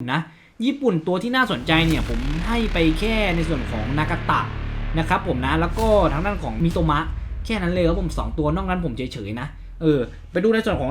นะญี่ปุ่นตัวที่น่าสนใจเนี่ยผมให้ไปแค่ในส่วนของนากาตะนะครับผมนะแล้วก็ทางด้านของมิโตมะ แค่นั้นเลยครับผมสองตัวนอกนั้นผมเฉยๆนะ เออ ไปดูในส่วนของ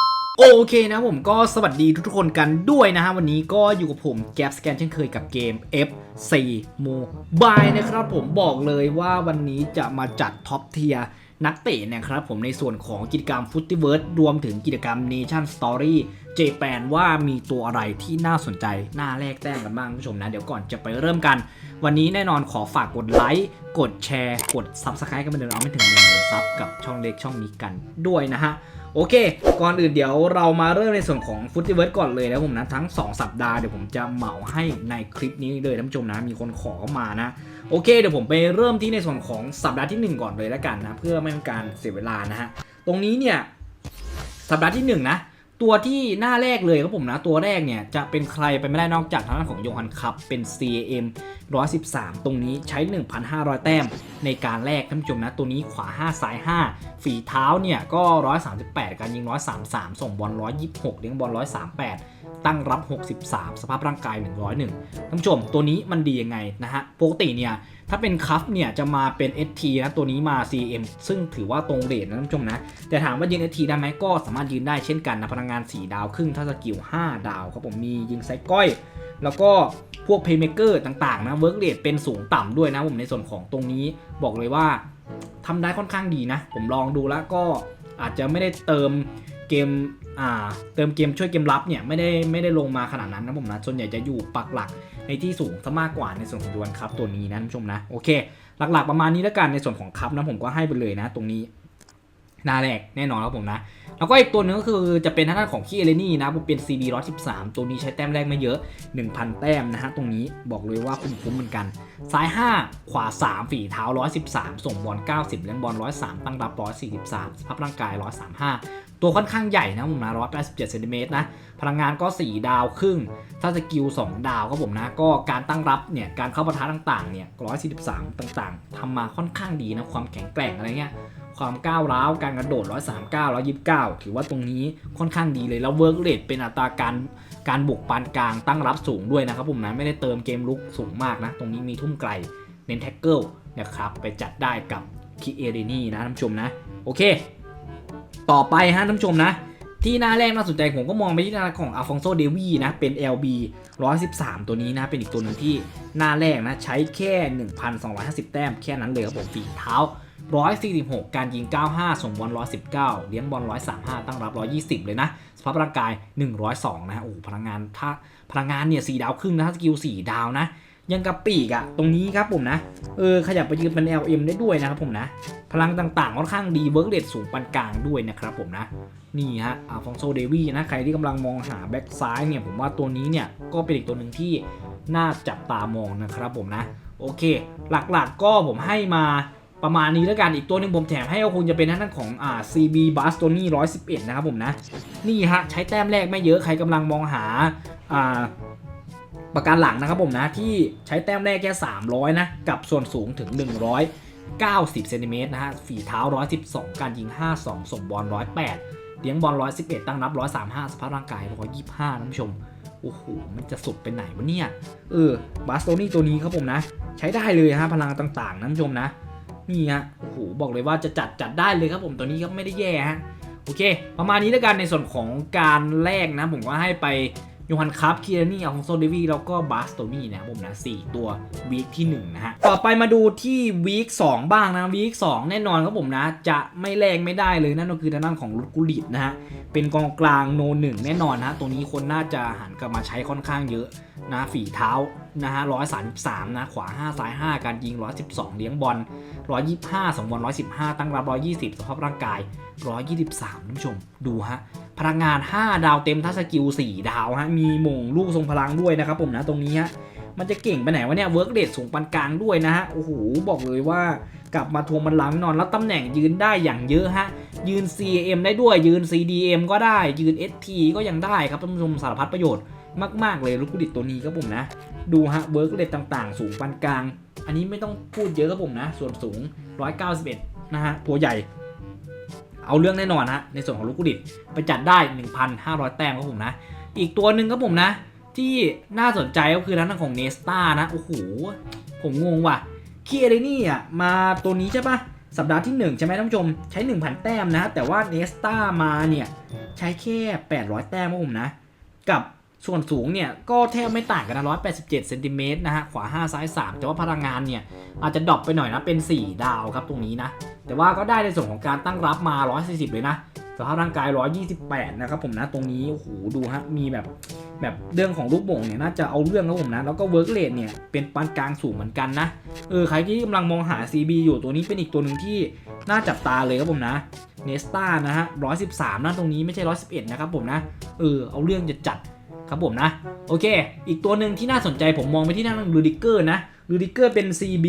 โอเคนะผมก็สวัสดีทุกๆคนกันด้วยนะฮะวันนี้ก็อยู่กับผมแก p สแกนเช่นเคยกับเกม F4 Mobile นะครับผมบอกเลยว่าวันนี้จะมาจัดท็อปเทียนักเตะเนะครับผมในส่วนของกิจกรรมฟุตติเวิร์ดรวมถึงกิจกรรม Nation Story Japan ว่ามีตัวอะไรที่น่าสนใจ น่าแลกแต้มกันบ้างคุณผู้ชมนะ เดี๋ยวก่อนจะไปเริ่มกัน วันนี้แน่นอนขอฝากกดไลค์ กดแชร์ กด Subscribe กันไปเดินเอาไม่ถึงหนึ่งหมื่นซับกับช่องเล็กช่องนี้กันด้วยนะฮะ โอเค ก่อนอื่นเดี๋ยวเรามาเริ่มในส่วนของฟุตติเวิร์ดก่อนเลยนะผมนะ ทั้ง 2 สัปดาห์เดี๋ยวผมจะเหมาให้ในคลิปนี้เลยท่านผู้ชมนะ มีคนขอเข้ามานะ โอเค เดี๋ยวผมไปเริ่มที่ในส่วนของสัปดาห์ที่ 1 ก่อนเลยแล้วกันนะ เพื่อไม่ให้การเสียเวลานะฮะ ตรงนี้เนี่ย สัปดาห์ที่ 1 นะ ตัวที่หน้าแรกเลยครับผมนะ ตัวแรกเนี่ย จะเป็นใครไปไม่ได้นอกจากทางด้านของโยฮันคัพเป็น CAM 113 ตรงนี้ใช้ 1,500 แต้มในการแรกท่านผู้ชมนะ ตัวนี้ขวา 5 ซ้าย 5 ฝีเท้าเนี่ย ก็ 138 การยิง 133 ส่งบอล 126 เลี้ยงบอล 138 ตั้งรับ 63 สภาพร่างกาย 101ท่านผู้ชมตัวนี้มันดียังไงนะฮะปกติเนี่ย ถ้าเป็นคัฟเนี่ยจะมาเป็น ST นะตัวนี้มา CM ซึ่งถือว่าตรงเรทนะท่านผู้ชมนะ แต่ถามว่ายืน ST ได้ไหมก็สามารถยืนได้เช่นกันนะพลังงาน 4 ดาวครึ่งถ้าสกิล 5 ดาวครับผมมียิงไซก้อย แล้วก็พวกเพย์เมเกอร์ต่างๆนะเวิร์กเรทเป็นสูงต่ำด้วยนะผมในส่วนของตรงนี้บอกเลยว่าทำได้ค่อนข้างดีนะ ผมลองดูแล้วก็อาจจะไม่ได้เติมเกมอ่าเติมเกมช่วยเกมรับเนี่ยไม่ได้ไม่ได้ลงมาขนาดนั้นนะผมนะส่วนใหญ่จะอยู่ปักหลัก ในที่สูงซะมากกว่าในส่วนของดวลครับตัวนี้นะท่านผู้ชมนะโอเค หลักๆประมาณนี้แล้วกันในส่วนของคัพนะผมก็ให้ไปเลยนะ ตรงนี้หน้าแรกแน่นอนครับผมนะ แล้วก็อีกตัวนึงก็คือจะเป็นทางด้านของคีเอเลนี่นะผมเป็น CB 113 ตัวนี้ใช้แต้มแรกไม่เยอะ 1,000 แต้มนะฮะตรงนี้บอกเลยว่าคุ้มๆเหมือนกัน ซ้าย 5 ขวา 3 ฝีเท้า 113 ส่งบอล 90 เลี้ยงบอล 103 ตั้งรับ 143สภาพร่างกาย 135 ตัวค่อนข้างใหญ่นะผมนะ187เซนติเมตรนะ พลังงานก็ 4 ดาวครึ่ง ถ้าสกิล 2 ดาวครับผมนะ ก็การตั้งรับเนี่ย การเข้าปะทะต่างๆ เนี่ย143 ต่างๆทำมาค่อนข้างดีนะ ความแข็งแกร่งอะไรเงี้ย ความก้าวร้าว การกระโดด 139 129 ถือว่าตรงนี้ค่อนข้างดีเลย แล้วเวิร์กเรทเป็นอัตราการการบุกปานกลาง ตั้งรับสูงด้วยนะครับผมนะ ไม่ได้เติมเกมลุกสูงมากนะ ตรงนี้มีทุ่มไกล เน้นแท็กเกิลนะครับ ไปจัดได้กับคิเอเรนี่นะท่านผู้ชมนะ โอเค ต่อไปฮะท่านผู้ชมนะ ที่หน้าแรกน่าสนใจผมก็มองไปที่หน้าของอัลฟองโซเดวีนะ เป็น LB 113 ตัวนี้นะ เป็นอีกตัวหนึ่งที่หน้าแรกนะ ใช้แค่ 1,250 แต้มแค่นั้นเลยครับผมฝีเท้า 146 การยิง 95 ส่งบอล 119 เลี้ยงบอล 135 ตั้งรับ 120 เลยนะ สภาพร่างกาย 102 นะ โอ้พลังงานถ้าพลังงานเนี่ย4ดาวครึ่งนะถ้าสกิล 4 ดาวนะ ยังกับปีกอะตรงนี้ครับผมนะ เออ ขยับไปยืนเป็น LM ได้ด้วยนะครับผมนะ พลังต่างๆ ค่อนข้างดีเวิร์กเรทสูงปานกลางด้วยนะครับผมนะ นี่ฮะอาฟองโซเดวีนะ ใครที่กำลังมองหาแบ็กซ้ายเนี่ย ผมว่าตัวนี้เนี่ย ก็เป็นอีกตัวหนึ่งที่น่าจับตามองนะครับผมนะ โอเค หลักๆก็ผมให้มาประมาณนี้แล้วกัน อีกตัวหนึ่งผมแถมให้ก็คงจะเป็นทางด้านของอ่า CB b a s t o n y 111 นะครับผมนะ นี่ฮะ ใช้แต้มแรกไม่เยอะ ใครกำลังมองหาอ่า ประการหลังนะครับผมนะที่ใช้แต้มแรกแค่ 300 นะ กับส่วนสูงถึง 190เซนติเมตรนะฮะฝีเท้า 112 การยิง 52 ส่งบอล 108 เลี้ยงบอล 111 ตั้งรับ 135 สภาพร่างกาย 125ท่านผู้ชม โอ้โห มันจะสุดไปไหนวะเนี่ย เออบาสโตนี่ตัวนี้ครับผมนะ ใช้ได้เลยฮะพลังต่างๆนะท่านผู้ชมนะ นี่ฮะ โอ้โห บอกเลยว่าจะจัดจัดได้เลยครับผมตัวนี้ก็ไม่ได้แย่ฮะ โอเค ประมาณนี้แล้วกันในส่วนของการแลกนะผมก็ให้ไป ยูฮันคัพคีรานี่อัลฟองโซเดวีแล้วก็บาสโตนี่นะครับผมนะ4ตัววีคที่1นะฮะต่อไปมาดูที่วีค2บ้างนะวีค2แน่นอนครับผมนะจะไม่แลกไม่ได้เลยนั่นก็คือทางด้านของลุกุลิตนะฮะเป็นกองกลางโนหนึ่งแน่นอนนะตัวนี้คนน่าจะหันกลับมาใช้ค่อนข้างเยอะนะฝีเท้านะฮะ133นะขวา 5 ซ้าย 5 การยิง 112 เลี้ยงบอล 125 สองบอล115 ตั้งรับ 120 สภาพร่างกาย 123ท่านผู้ชมดูฮะ พลังงาน 5 ดาวเต็มถ้าสกิล4ดาวฮะมีมงลูกทรงพลังด้วยนะครับผมนะตรงนี้ฮะมันจะเก่งไปไหนวะเนี่ยเวิร์กเดทสูงปานกลางด้วยนะฮะโอ้โหบอกเลยว่ากลับมาทวงบัลลังก์นอนแล้วตำแหน่งยืนได้อย่างเยอะฮะยืน CM ได้ด้วยยืน CDM ก็ได้ยืน ST ก็ยังได้ครับท่านผู้ชมสารพัดประโยชน์มาก ๆ เลยลูกกุดิตตัวนี้ครับผมนะ ดูฮะเวิร์กเลทต่างๆ สูงปานกลาง อันนี้ไม่ต้องพูดเยอะครับผมนะ ส่วนสูง 191 นะฮะตัวใหญ่ เอาเรื่องแน่นอนฮะในส่วนของลูกกุดิตไปจัดได้ 1,500 แต้มครับผมนะ อีกตัวหนึ่งครับผมนะ ที่น่าสนใจก็คือทางด้านของเนสตานะโอ้โหผมงงว่ะคีเอเรนี่อะมาตัวนี้ใช่ปะสัปดาห์ที่ 1 ใช่ไหมท่านผู้ชมใช้ 1,000 แต้มนะ แต่ว่าเนสตามาเนี่ย ใช้แค่ 800 แต้มครับผมนะ กับ ส่วนสูงเนี่ยก็แทบไม่ต่างกันนะ187เซนติเมตรนะฮะ ขวา 5 ซ้าย 3 แต่ว่าพลังงานเนี่ยอาจจะดรอปไปหน่อยนะ เป็น 4 ดาวครับตรงนี้นะ แต่ว่าก็ได้ในส่วนของการตั้งรับมา 140 เลยนะสภาพร่างกาย 128 นะครับผมนะ ตรงนี้ โอ้โห ดูฮะ มีแบบแบบเรื่องของลูกโป่งเนี่ยน่าจะเอาเรื่องครับผมนะ แล้วก็เวิร์กเลทเนี่ยเป็นปานกลางสูงเหมือนกันนะ เออ ใครที่กำลังมองหา CB อยู่ตัวนี้เป็นอีกตัวหนึ่งที่น่าจับตาเลยครับผมนะเนสตานะฮะ113นะตรงนี้ไม่ใช่ 111 นะครับผมนะ เออ เอาเรื่องจะจัด ครับผมนะ โอเค อีกตัวหนึ่งที่น่าสนใจผมมองไปที่หน้าลูดิเกอร์นะลูดิเกอร์เป็น CB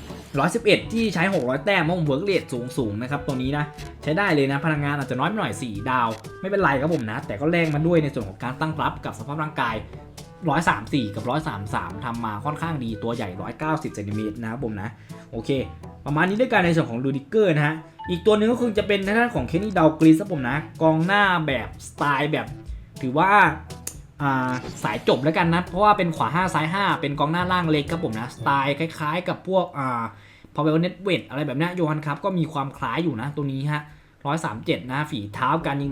111 ที่ใช้ 600 แต้มเพราะผมเวิร์กเรทสูงสูงนะครับ ตัวนี้นะ ใช้ได้เลยนะ พลังงานอาจจะน้อยไปหน่อย 4 ดาว ไม่เป็นไรครับผมนะ แต่ก็แลกมาด้วยในส่วนของการตั้งรับกับสภาพร่างกาย 134 กับ 133ทำมาค่อนข้างดีตัวใหญ่ 190เซนติเมตรนะครับผมนะ โอเค ประมาณนี้ด้วยกันในส่วนของลูดิเกอร์นะฮะ อีกตัวหนึ่งก็คือจะเป็นทางด้านของเคนนี่ดาวกรีสครับผมนะ กองหน้าแบบสไตล์แบบ ถือว่า สายจบแล้วกันนะ เพราะว่าเป็นขวา 5 ซ้าย 5 เป็นกองหน้าล่างเล็กครับผมนะ สไตล์คล้ายๆ กับพวกอ่าพาวเวลเน็ตเวทอะไรแบบนี้โยฮันครับก็มีความคล้ายอยู่นะตัวนี้ฮะ137 นะ ฝีเท้าการยิง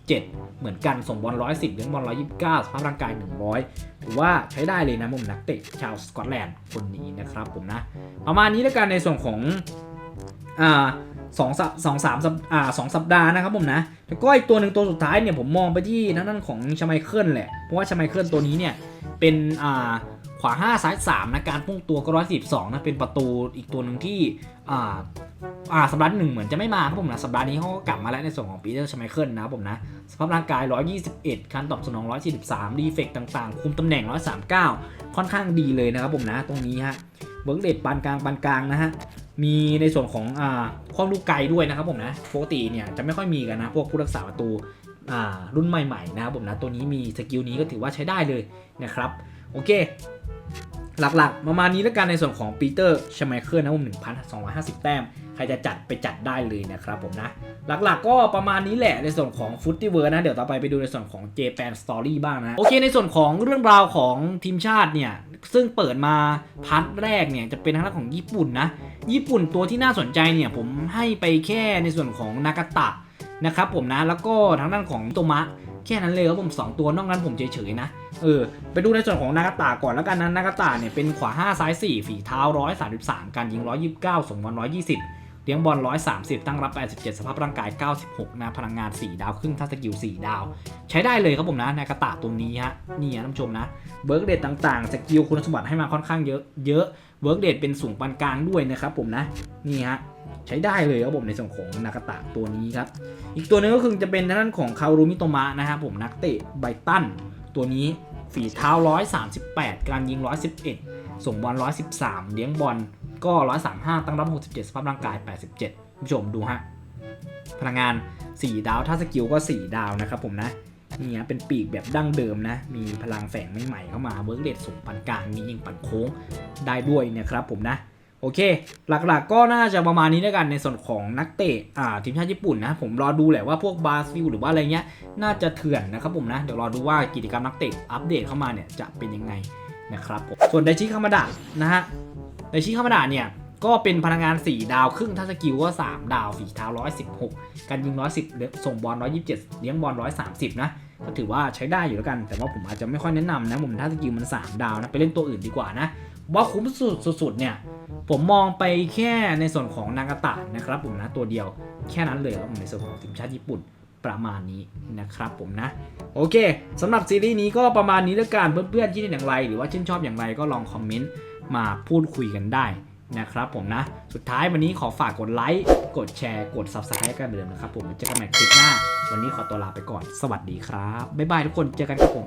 137 เหมือนกันส่งบอล 110เลี้ยงบอล 129 สภาพร่างกาย 100 ถือว่าใช้ได้เลยนะมุมนักเตะชาวสกอตแลนด์คนนี้นะครับผมนะ ประมาณนี้แล้วกันในส่วนของอ่า สองสัปสองสามสัปอ่าสองสัปดาห์นะครับผมนะแล้วก็อีกตัวหนึ่งตัวสุดท้ายเนี่ยผมมองไปที่ทางด้านของชาไมเคิลแหละ เพราะว่าชาไมเคิลตัวนี้เนี่ยเป็นอ่าขวา 5 ซ้าย3นะการพุ่งตัวก็112นะเป็นประตูอีกตัวหนึ่งที่อ่าอ่าสัปดาห์หนึ่งเหมือนจะไม่มาครับผมนะสัปดาห์นี้เขาก็กลับมาแล้วในส่วนของปีเตอร์ชาไมเคิลนะครับผมนะสภาพร่างกาย 121 การตอบสนอง 143ดีเฟกต่างๆ คุมตำแหน่ง 139 ค่อนข้างดีเลยนะครับผมนะตรงนี้ฮะเบิร์กเดดปานกลางปานกลางนะฮะ มีในส่วนของอ่าความลูกไกลด้วยนะครับผมนะปกติเนี่ยจะไม่ค่อยมีกันนะพวกผู้รักษาประตูรุ่นใหม่ๆนะครับผมนะตัวนี้มีสกิลนี้ก็ถือว่าใช้ได้เลยนะครับโอเค หลักๆ ประมาณนี้แล้วกันในส่วนของปีเตอร์ชไมเคิลนะผม1,250 แต้ม ใครจะจัดไปจัดได้เลยนะครับผมนะ หลักๆ ก็ประมาณนี้แหละในส่วนของฟุตตี้เวิร์นะ เดี๋ยวต่อไปไปดูในส่วนของ Japan Story บ้างนะ โอเคในส่วนของเรื่องราวของทีมชาติเนี่ย ซึ่งเปิดมาพาร์ทแรกเนี่ย จะเป็นทางด้านของญี่ปุ่นนะ ญี่ปุ่นตัวที่น่าสนใจเนี่ยผมให้ไปแค่ในส่วนของนากาตะนะครับผมนะแล้วก็ทางด้านของโตมะ แค่นั้นเลยครับผม 2 ตัวนอกนั้นผมเฉยๆนะ เออ ไปดูในส่วนของนากาตะก่อนแล้วกันนะนากาตะเนี่ยเป็นขวา 5 ซ้าย 4 ฝีเท้า 133 การยิง 129 ส่งบอล120 เลี้ยงบอล 130 ตั้งรับ 87 สภาพร่างกาย 96 นะ พลังงาน 4 ดาวครึ่งทัศกิล 4 ดาว ใช้ได้เลยครับผมนะนากาตะตัวนี้ฮะ นี่ฮะท่านผู้ชมนะ เบิร์กเดตต่างๆ สกิลคุณสมบัติให้มาค่อนข้างเยอะ เยอะเวิร์กเดตเป็นสูงปานกลางด้วยนะครับผมนะ นี่ฮะ ใช้ได้เลยครับผมในส่วนของนากาตะตัวนี้ครับ อีกตัวหนึงก็คือจะเป็นทางด้านของคารุมิโตมะนะครับผมนักเตะไบตันตัวนี้ฝีเท้า 138 การยิง 111 ส่งบอล 113 เลี้ยงบอลก็ 135 ตั้งรับ 67 สภาพร่างกาย 87ผู้ชมดูฮะ พลังงาน 4 ดาว ถ้าสกิลก็ 4 ดาวนะครับผมนะ นี่ฮะเป็นปีกแบบดั้งเดิมนะ มีพลังแฝงใหม่ๆเข้ามาเวิร์กเดทสูงปานกลาง มียิงปั่นโค้งได้ด้วยนะครับผมนะ โอเค หลักๆก็น่าจะประมาณนี้ด้วยกันในส่วนของนักเตะอ่าทีมชาติญี่ปุ่นนะผมรอดูแหละว่าพวกบาซิลหรือว่าอะไรเงี้ยน่าจะเถื่อนนะครับผมนะเดี๋ยวรอดูว่ากิจกรรมนักเตะอัปเดตเข้ามาเนี่ยจะเป็นยังไงนะครับผมส่วนไดชิคามาดะนะฮะไดชิคามาดะเนี่ยก็เป็นพลังงาน 4 ดาวครึ่งถ้าสกิลก็ 3 ดาวฝีเท้า 116 การยิง 110 ส่งบอล 127 เลี้ยงบอล 130 นะ ก็ถือว่าใช้ได้อยู่แล้วกัน แต่ว่าผมอาจจะไม่ค่อยแนะนำนะผมถ้าสกิลมัน 3 ดาวนะ ไปเล่นตัวอื่นดีกว่านะ ว่าคุ้มสุดๆเนี่ย ผมมองไปแค่ในส่วนของนากาตะนะครับผมนะตัวเดียวแค่นั้นเลยครับผมในส่วนของทีมชาติญี่ปุ่นประมาณนี้นะครับผมนะ โอเคสำหรับซีรีส์นี้ก็ประมาณนี้แล้วกันเพื่อนๆที่เห็นอย่างไร หรือว่าชื่นชอบอย่างไรก็ลองคอมเมนต์มาพูดคุยกันได้นะครับผมนะ สุดท้ายวันนี้ขอฝากกดไลค์กดแชร์กด subscribe กันเหมือนเดิมนะครับผมเจอกันใหม่คลิปหน้า วันนี้ขอตัวลาไปก่อน สวัสดีครับ บ๊ายบายทุกคนเจอกันครับผม